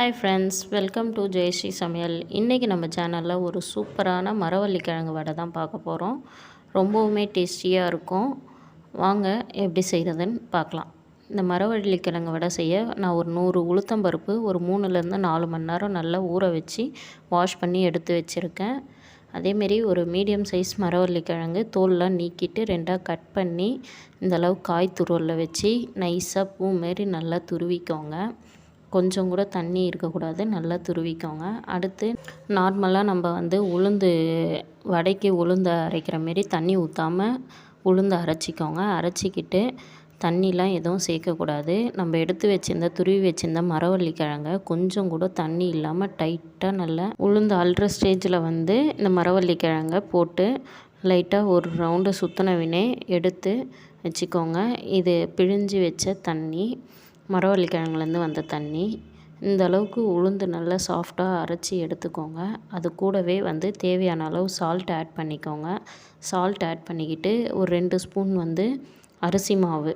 Hi friends welcome to Jayashree சமையல் இன்றைக்கி நம்ம சேனலில் ஒரு சூப்பரான மரவள்ளிக்கிழங்கு வடை தான் பார்க்க போகிறோம் ரொம்பவுமே டேஸ்டியாக இருக்கும். வாங்க எப்படி செய்கிறதுன்னு பார்க்கலாம். இந்த மரவள்ளி கிழங்கு வடை செய்ய நான் ஒரு நூறு உளுத்தம்பருப்பு ஒரு மூணுலேருந்து நாலு மணி நேரம் நல்லா ஊற வச்சு வாஷ் பண்ணி எடுத்து வச்சுருக்கேன். அதேமாரி ஒரு மீடியம் சைஸ் மரவள்ளி கிழங்கு தோல்லாம் நீக்கிட்டு ரெண்டாக கட் பண்ணி இந்தளவு காய் துருவலில் வச்சு நைஸாக பூ மாரி நல்லா துருவிக்கோங்க. கொஞ்சம் கூட தண்ணி இருக்கக்கூடாது நல்லா துருவிக்கோங்க. அடுத்து நார்மலாக நம்ம வந்து உளுந்து வடைக்கு உளுந்து அரைக்கிற மாரி தண்ணி ஊற்றாமல் உளுந்து அரைச்சிக்கோங்க. அரைச்சிக்கிட்டு தண்ணிலாம் எதுவும் சேர்க்கக்கூடாது. நம்ம எடுத்து வச்சிருந்த துருவி வச்சிருந்த மரவள்ளி கிழங்க கொஞ்சம் கூட தண்ணி இல்லாமல் டைட்டாக நல்லா உளுந்து அல்ற ஸ்டேஜில் வந்து இந்த மரவள்ளி கிழங்க போட்டு லைட்டாக ஒரு ரவுண்டு சுற்றினவினே எடுத்து வச்சுக்கோங்க. இது பிழிஞ்சு வச்ச தண்ணி மரவள்ளிக்கிழங்குலேருந்து வந்த தண்ணி. இந்த அளவுக்கு உளுந்து நல்லா சாஃப்டாக அரைச்சி எடுத்துக்கோங்க. அது கூடவே வந்து தேவையான அளவு சால்ட் ஆட் பண்ணிக்கோங்க. சால்ட் ஆட் பண்ணிக்கிட்டு ஒரு ரெண்டு ஸ்பூன் வந்து அரிசி மாவு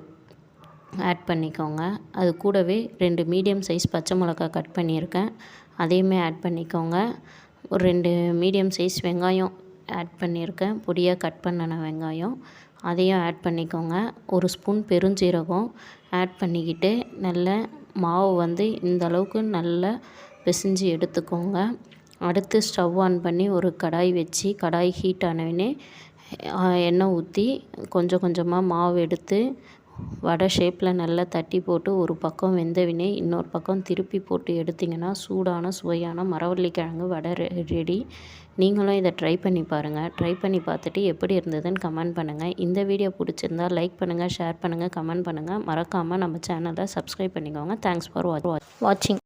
ஆட் பண்ணிக்கோங்க. அது கூடவே ரெண்டு மீடியம் சைஸ் பச்சை மிளகா கட் பண்ணியிருக்கேன். அதையுமே ஆட் பண்ணிக்கோங்க. ஒரு ரெண்டு மீடியம் சைஸ் வெங்காயம் ஆட் பண்ணியிருக்கேன். பொடியாக கட் பண்ணின வெங்காயம். அதையும் ஆட் பண்ணிக்கோங்க. ஒரு ஸ்பூன் பெருஞ்சீரகம் ஆட் பண்ணிக்கிட்டு நல்ல மாவு வந்து இந்தளவுக்கு நல்லா பிசைஞ்சு எடுத்துக்கோங்க. அடுத்து ஸ்டவ் ஆன் பண்ணி ஒரு கடாய் வச்சு கடாய் ஹீட் ஆனவுடனே எண்ணெய் ஊற்றி கொஞ்சம் கொஞ்சமாக மாவு எடுத்து வடை ஷேப்பில் நல்லா தட்டி போட்டு ஒரு பக்கம் வெந்தவினே இன்னொரு பக்கம் திருப்பி போட்டு எடுத்திங்கன்னா சூடான சுவையான மரவள்ளிக்கிழங்கு வடை ரெடி. நீங்களும் இதை ட்ரை பண்ணி பாருங்கள் ட்ரை பண்ணி பார்த்துட்டு எப்படி இருந்ததுன்னு கமெண்ட் பண்ணுங்கள் இந்த வீடியோ பிடிச்சிருந்தா லைக் பண்ணுங்கள் ஷேர் பண்ணுங்கள் கமெண்ட் பண்ணுங்கள் மறக்காமல் நம்ம சேனலை சப்ஸ்கிரைப் பண்ணிக்கோங்க. தேங்க்ஸ் ஃபார் வாட்சிங்